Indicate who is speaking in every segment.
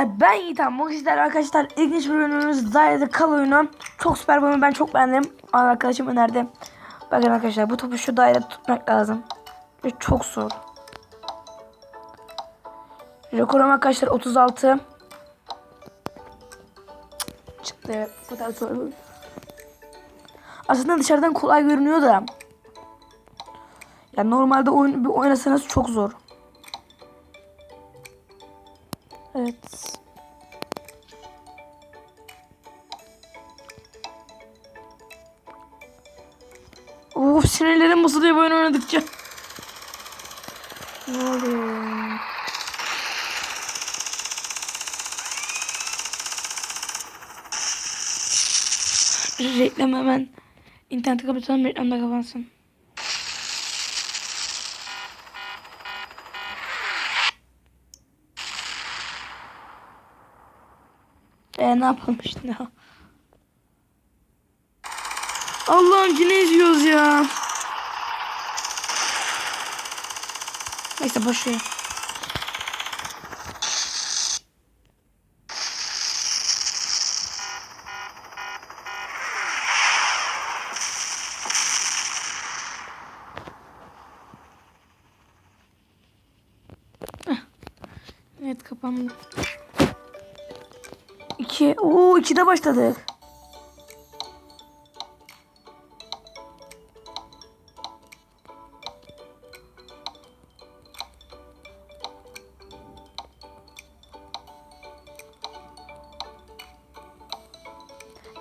Speaker 1: arkadaşlar ben Yiğitan. Bugün arkadaşlar ilginç bir oyunumuz Dairede Kal oyunu. Çok süper bir oyun ben çok beğendim. Arkadaşım önerdi. Bakın arkadaşlar bu topu şu dairede tutmak lazım. Ve çok zor. Rekorum arkadaşlar 36. Çıktı. Bu kadar zor. Aslında dışarıdan kolay görünüyor da. Ya normalde oyun bir oynasanız çok zor. Evet. Of sinirlerim bozuluyor bu oyun oynadıkça. Ne oluyor? Reklam hemen. İnterneti kapatalım reklam da kapansın. E ne yapalım şimdi? Allah'ım yine izliyoruz ya. Neyse boş ver. Evet kapandı. İki. Oo ikide başladık.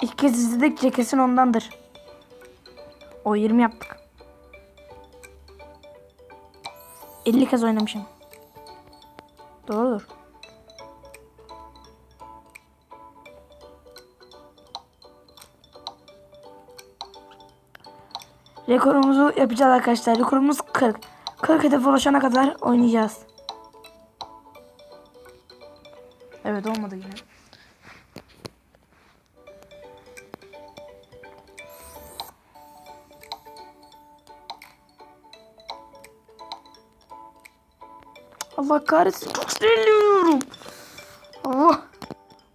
Speaker 1: İlk kez izledik kesin ondandır. O 20 yaptık. 50 kez oynamışım. Doğrudur. Rekorumuzu yapacağız arkadaşlar. Rekorumuz 40. 40 hedef ulaşana kadar oynayacağız. Evet olmadı yine. Allah kahretsin çok sinirleniyorum. Allah.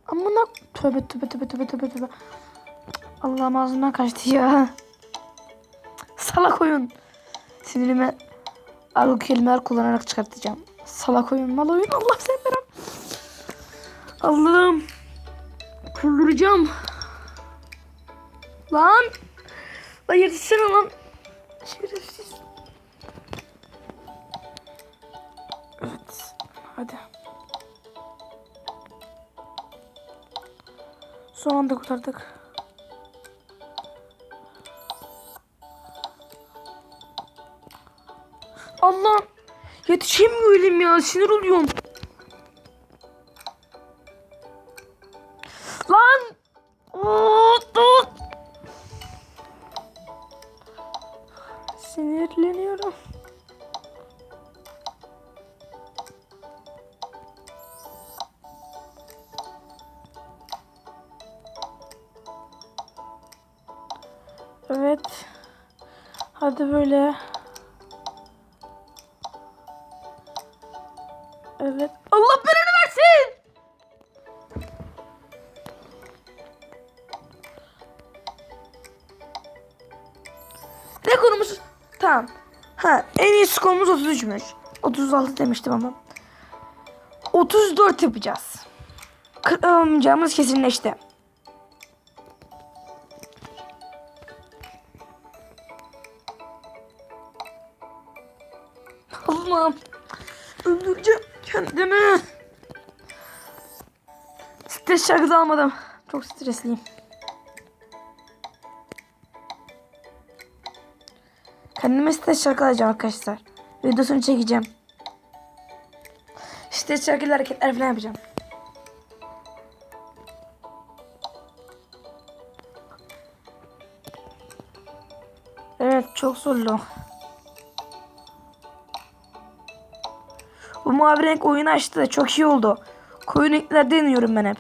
Speaker 1: Amına tövbe tövbe tövbe tövbe tövbe tövbe. Allah'ım ağzımdan kaçtı ya. Salak oyun. Sinirimi argo kelimeler kullanarak çıkartacağım. Salak oyun, mal oyun. Allah sen beram. Allah'ım. Kulluracağım. Lan. Lan yetişsene lan. Şerefsiz. Hadi. Son anda kurtardık. Allah! Yetişemiyorum ya. Sinir oluyorum. Evet. Hadi böyle. Evet. Allah belanı versin. Rekorumuz tamam. Ha en iyi skorumuz 33'müş. 36 demiştim ama. 34 yapacağız. Kırılmayacağımız kesinleşti. Allah'ım. Öldüreceğim kendimi. Stres şarkısı almadım. Çok stresliyim. Kendime stres şarkı alacağım arkadaşlar. Videosunu çekeceğim. Stres şarkılı hareketler falan yapacağım. Evet çok zorlu. Bu mavi renk oyunu açtı. Çok iyi oldu. Koyu renkler deniyorum ben hep.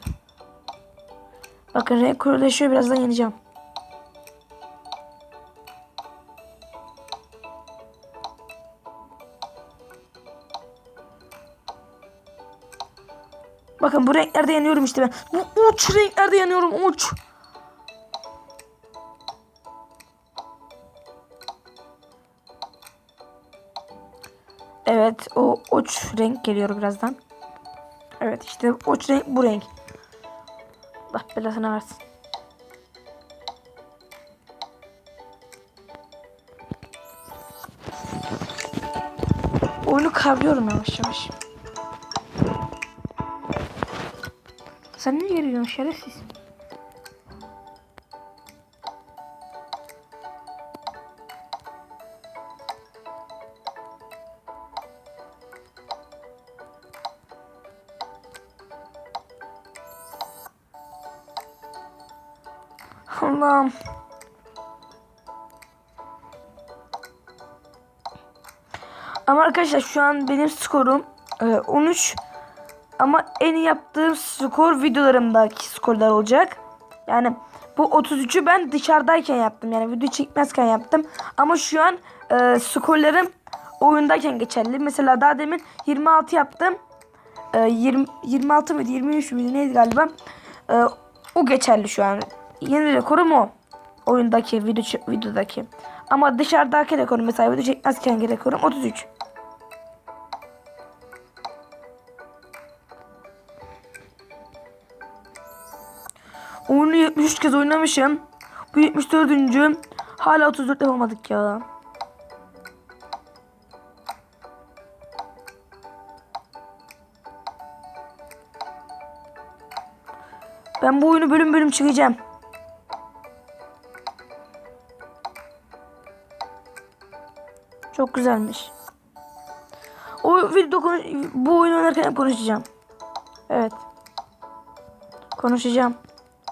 Speaker 1: Bakın renk koyulaşıyor. Birazdan yeneceğim. Bakın bu renklerde yanıyorum işte ben. Bu uç renklerde yanıyorum uç. Evet o uç renk geliyor birazdan. Evet işte uç renk bu renk. Allah belasını versin. Oyunu kavruyorum yavaş yavaş. Sen ne geliyorsun şerefsiz? Allah'ım. Ama arkadaşlar şu an benim skorum e, 13. Ama en yaptığım skor videolarımdaki skorlar olacak. Yani bu 33'ü ben dışarıdayken yaptım. Yani video çekmezken yaptım. Ama şu an e, skorlarım oyundayken geçerli. Mesela daha demin 26 yaptım. E, 20, 26 mıydı 23 müydü neydi galiba. E, o geçerli şu an. Yeni rekorum o. Oyundaki video videodaki. Ama dışarıdaki rekorum mesela video çekmezken rekorum 33. Oyunu 73 kez oynamışım. Bu 74. Hala 34 yapamadık ya. Ben bu oyunu bölüm bölüm çıkacağım. Çok güzelmiş. O video bu oyunu oynarken konuşacağım. Evet. Konuşacağım.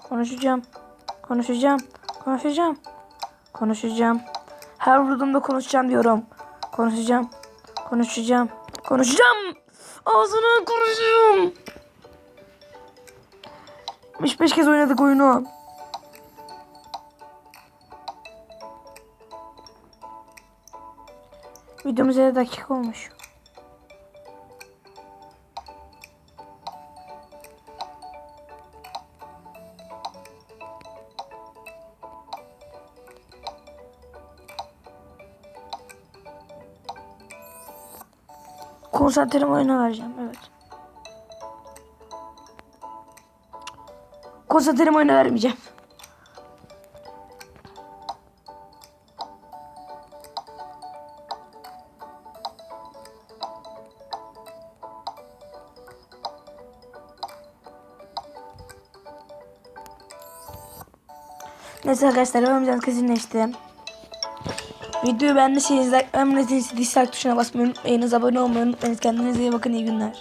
Speaker 1: Konuşacağım. Konuşacağım. Konuşacağım. Konuşacağım. Her vurduğumda konuşacağım diyorum. Konuşacağım. Konuşacağım. Konuşacağım. Ağzına konuşacağım. 75 kez oynadık oyunu. Videomuz 7 dakika olmuş. Konsantremi oyuna vereceğim. Evet. Konsantremi oyuna vermeyeceğim. Neyse arkadaşlar ben biraz kesinleşti. Videoyu beğendiyseniz like beğenmediyseniz dislike tuşuna basmayı unutmayınız. Abone olmayı unutmayınız. Kendinize iyi bakın. iyi günler.